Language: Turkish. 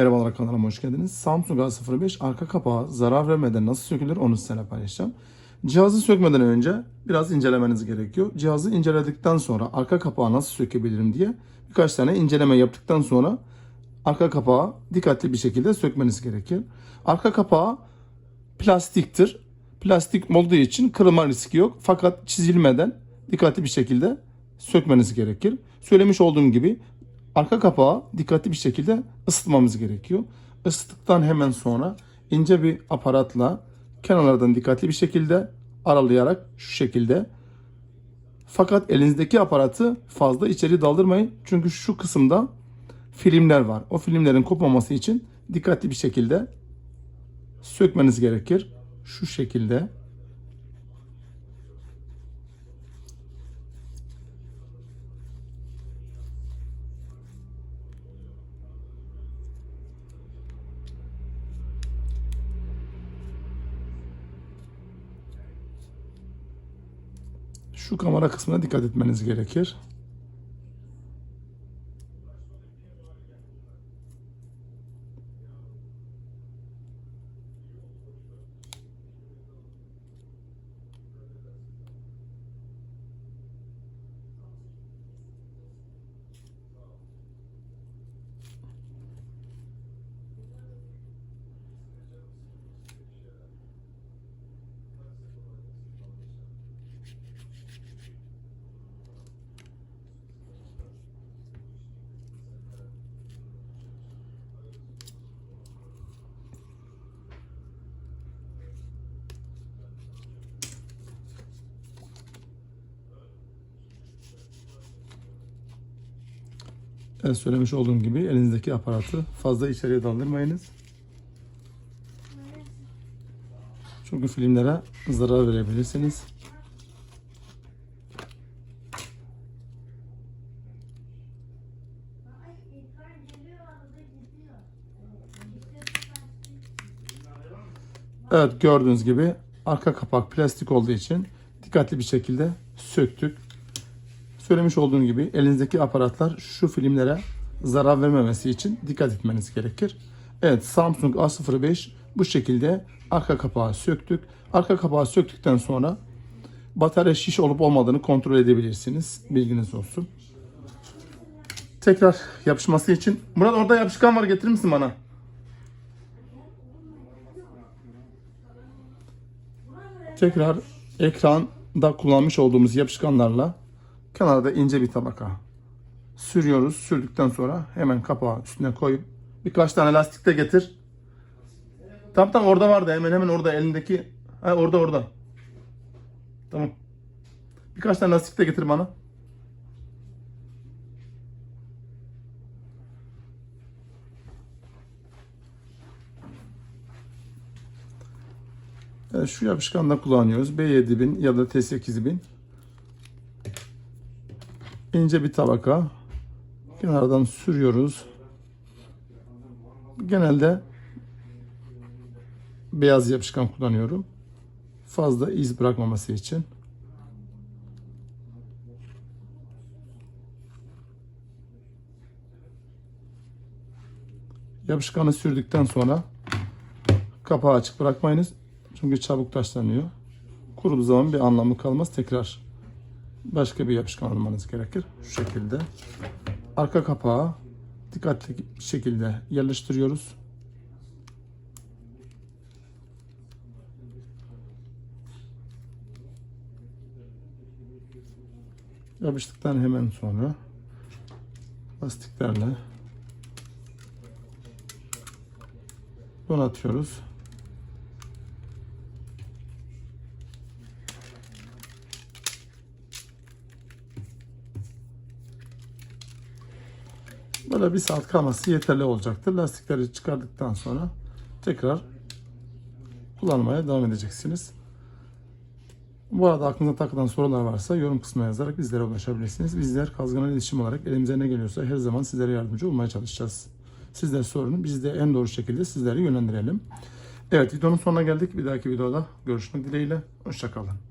Merhabalar kanalıma hoş geldiniz. Samsung A05 arka kapağı zarar vermeden nasıl sökülür onu sizinle paylaşacağım. Cihazı sökmeden önce biraz incelemeniz gerekiyor. Cihazı inceledikten sonra arka kapağı nasıl sökebilirim diye birkaç tane inceleme yaptıktan sonra arka kapağı dikkatli bir şekilde sökmeniz gerekir. Arka kapağı plastiktir. Plastik olduğu için kırılma riski yok. Fakat çizilmeden dikkatli bir şekilde sökmeniz gerekir. Söylemiş olduğum gibi arka kapağı dikkatli bir şekilde ısıtmamız gerekiyor. Isıttıktan hemen sonra ince bir aparatla kenarlardan dikkatli bir şekilde aralayarak şu şekilde fakat elinizdeki aparatı fazla içeri daldırmayın. Çünkü şu kısımda filmler var. O filmlerin kopmaması için dikkatli bir şekilde sökmeniz gerekir. Şu şekilde. Şu kamera kısmına dikkat etmeniz gerekir. Evet, söylemiş olduğum gibi elinizdeki aparatı fazla içeriye daldırmayınız. Çünkü filmlere zarar verebilirsiniz. Evet gördüğünüz gibi arka kapak plastik olduğu için dikkatli bir şekilde söktük. Söylemiş olduğum gibi elinizdeki aparatlar şu filmlere zarar vermemesi için dikkat etmeniz gerekir. Evet Samsung A05 bu şekilde arka kapağı söktük. Arka kapağı söktükten sonra batarya şiş olup olmadığını kontrol edebilirsiniz. Bilginiz olsun. Tekrar yapışması için. Murat orada yapışkan var getirir misin bana? Tekrar ekranda kullanmış olduğumuz yapışkanlarla kenarda ince bir tabaka sürüyoruz. Sürdükten sonra hemen kapağı üstüne koyup birkaç tane lastik de getir. Tam tam orada vardı hemen hemen orada elindeki. Ha, orada orada. Tamam. Birkaç tane lastik de getir bana. Evet, şu yapışkanla kullanıyoruz. B7000 ya da T8000 ince bir tabaka kenardan sürüyoruz. Genelde beyaz yapışkan kullanıyorum. Fazla iz bırakmaması için. Yapışkanı sürdükten sonra kapağı açık bırakmayınız. Çünkü çabuk taşlanıyor. Kuruduğu zaman bir anlamı kalmaz. Tekrar başka bir yapışkan almanız gerekir. Şu şekilde. Arka kapağı dikkatli bir şekilde yerleştiriyoruz. Yapıştıktan hemen sonra lastiklerle donatıyoruz. Böyle bir saat kalması yeterli olacaktır. Lastikleri çıkardıktan sonra tekrar kullanmaya devam edeceksiniz. Bu arada aklınıza takılan sorular varsa yorum kısmına yazarak bizlere ulaşabilirsiniz. Bizler Kazgana İletişim olarak elimize ne geliyorsa her zaman sizlere yardımcı olmaya çalışacağız. Sizler sorun, biz de en doğru şekilde sizleri yönlendirelim. Evet videonun sonuna geldik. Bir dahaki videoda görüşmek dileğiyle. Hoşçakalın.